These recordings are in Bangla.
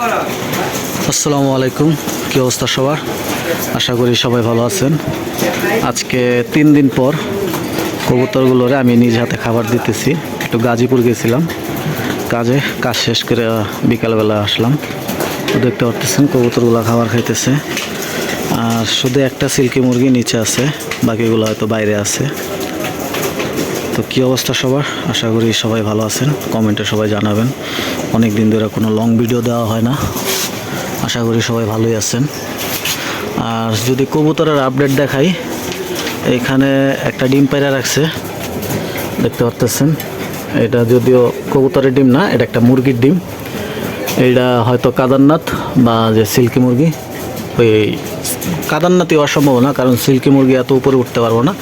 আসসালামু আলাইকুম। কি অবস্থা সবার? আশা করি সবাই ভালো আছেন। আজকে তিন দিন পর কবুতরগুলোরে আমি নিজ হাতে খাবার দিতেছি। একটু গাজীপুর গেছিলাম। কাজে কাজ শেষ করে বিকালবেলা আসলাম। দেখতে পারতেছেন কবুতরগুলো খাবার খাইতেছে। আর শুধু একটা সিল্কি মুরগি নিচে আছে, বাকিগুলো হয়তো বাইরে আছে। তো কী অবস্থা সবার? আশা করি সবাই ভালো আছেন। কমেন্টে সবাই জানাবেন। অনেক দিন ধরে কোনো লং ভিডিও দেওয়া হয় না। আশা করি সবাই ভালোই আছেন। আর যদি কবুতরের আপডেট দেখাই, এখানে একটা ডিম পায়রা রাখছে। দেখতে পারতেছেন? এটা যদিও কবুতরের ডিম না, এটা একটা মুরগির ডিম। এটা হয়তো কাদারনাথ বা যে সিল্কি মুরগি, ওই কাদারনাথই অসম্ভব না কারণ সিল্কি মুরগি এত উপরে উঠতে পারব না।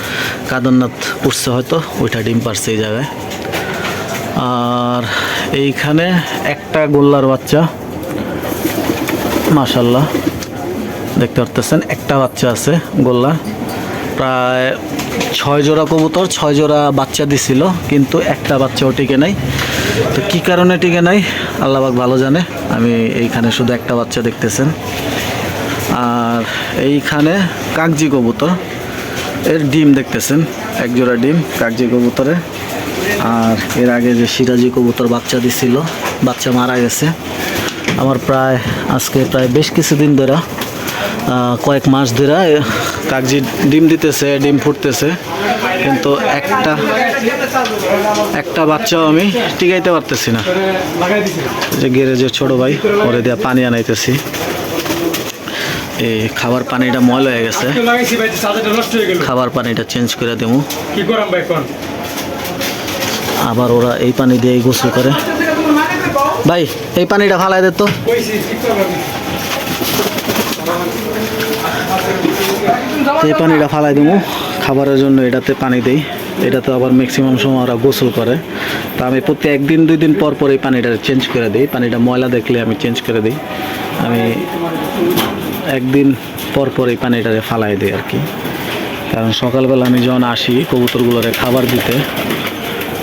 কাদারনাথ উঠছে হয়তো, ওইটা ডিম পারছে এই জায়গায়। আর এইখানে একটা গোল্লার বাচ্চা মাশাল্লাহ দেখতে পারতেছেন, একটা বাচ্চা আছে গোল্লা। প্রায় ছয় জোড়া কবুতর, ছয় জোড়া বাচ্চা দিছিল, কিন্তু একটা বাচ্চাও টিকে নাই। তো কী কারণে টিকে নাই আল্লাহবাক ভালো জানে। আমি এইখানে শুধু একটা বাচ্চা দেখতেছেন। আর এইখানে কাগজি কবুতর। এর ডিম দেখতেছেন, এক জোড়া ডিম কাগজি কবুতরে। আর এর আগে যে সিরাজি কবুতর বাচ্চা দিছিল, বাচ্চা মারা গেছে। আমার প্রায়, আজকে প্রায় বেশ কিছুদিন ধরে কয়েক মাস ধরে কাগজি ডিম দিতেছে, ডিম ফুটতেছে। কিন্তু একটা একটা বাচ্চাও আমি টিকাইতে পারতেছি না। যে গ্যারেজের ছোট ভাই, ওরে দিয়ে পানি আনাইতেছি। এই খাবার পানিটা ময়লা হয়ে গেছে। খাবার পানিটা চেঞ্জ করে দেবো। আবার ওরা এই পানি দিয়ে গোসল করে। ভাই এই পানিটা ফালাই দে তো। এই পানিটা ফালাই দেবো। খাবারের জন্য এটাতে পানি দেই। এটাতে আবার ম্যাক্সিমাম সময় ওরা গোসল করে। তা আমি প্রতি একদিন দুই দিন পর পর এই পানিটা চেঞ্জ করে দিই। পানিটা ময়লা দেখলে আমি চেঞ্জ করে দিই। আমি একদিন পর পর এই পানিটারে ফালাই দিই আর কি। কারণ সকালবেলা আমি যখন আসি কবুতরগুলোরে খাবার দিতে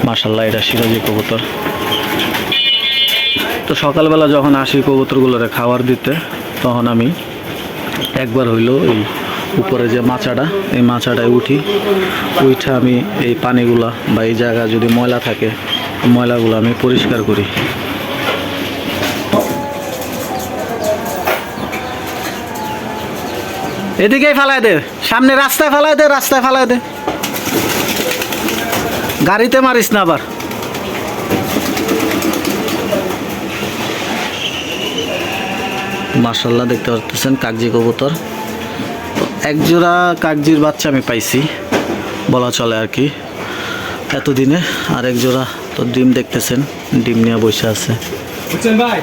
মাসাল্লাহ এটা সিরাজি কবুতর। তো সকালবেলা যখন আসি কবুতরগুলোরে খাবার দিতে, তখন আমি একবার হইল এই উপরে যে মাচাটা, এই মাচাটায় উঠি। উঠে আমি এই পানিগুলা বা এই জায়গা যদি ময়লা থাকে, ময়লাগুলো আমি পরিষ্কার করি। এদিকেই ফালাই দে। সামনে রাস্তায় ফালাই দে রাস্তায় ফালাই দে। গাড়িতে মারিস না আবার। মার্শাল্লাহ দেখতে পাচ্ছেন কাগজি কবুতর। তো এক জোড়া কাগজির বাচ্চা আমি পাইছি বলা চলে আর কি। এতদিনে আর এক জোড়া তো ডিম দেখতেছেন ডিম নিয়ে বসে আছে। ভাই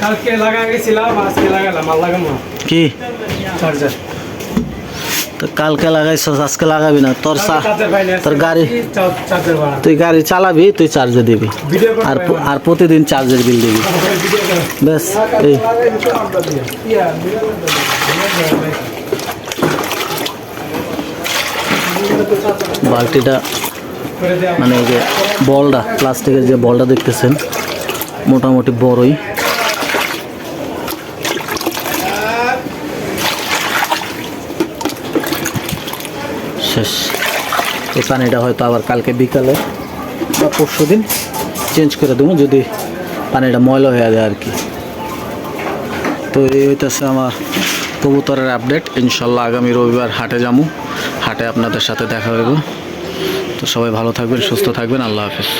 কালকে লাগা গেছিলাম আজকে লাগালাম আর লাগাবো কি? চার্জার তো কালকে লাগাইছ আজকে লাগাবি না তোর চা- চার্জার ভাই নিয়ে তোর গাড়ি চার্জার ভাড়া? তুই গাড়ি চালাবি তুই চার্জে দিবি। ভিডিও করে আর প- আর প্রতিদিন চার্জের বিল দিবি। ভিডিও করে ব্যাস এই। বালতিটা করে দেওয়া মানে এই যে বলটা প্লাস্টিকের যে বলটা দেখতেছেন মোটামুটি বড়ই। শেষ। এই পানিটা হয়তো আবার কালকে বিকালে বা পরশু দিন চেঞ্জ করে দেবো যদি পানিটা ময়লা হয়ে যায় আর কি। তো এই হইতেছে আমার কবুতরের আপডেট ইনশাল্লাহ আগামী রবিবার হাটে যাব হাটে আপনাদের সাথে দেখা হইব তো সবাই ভালো থাকবেন, সুস্থ থাকবেন। আল্লাহ হাফিজ।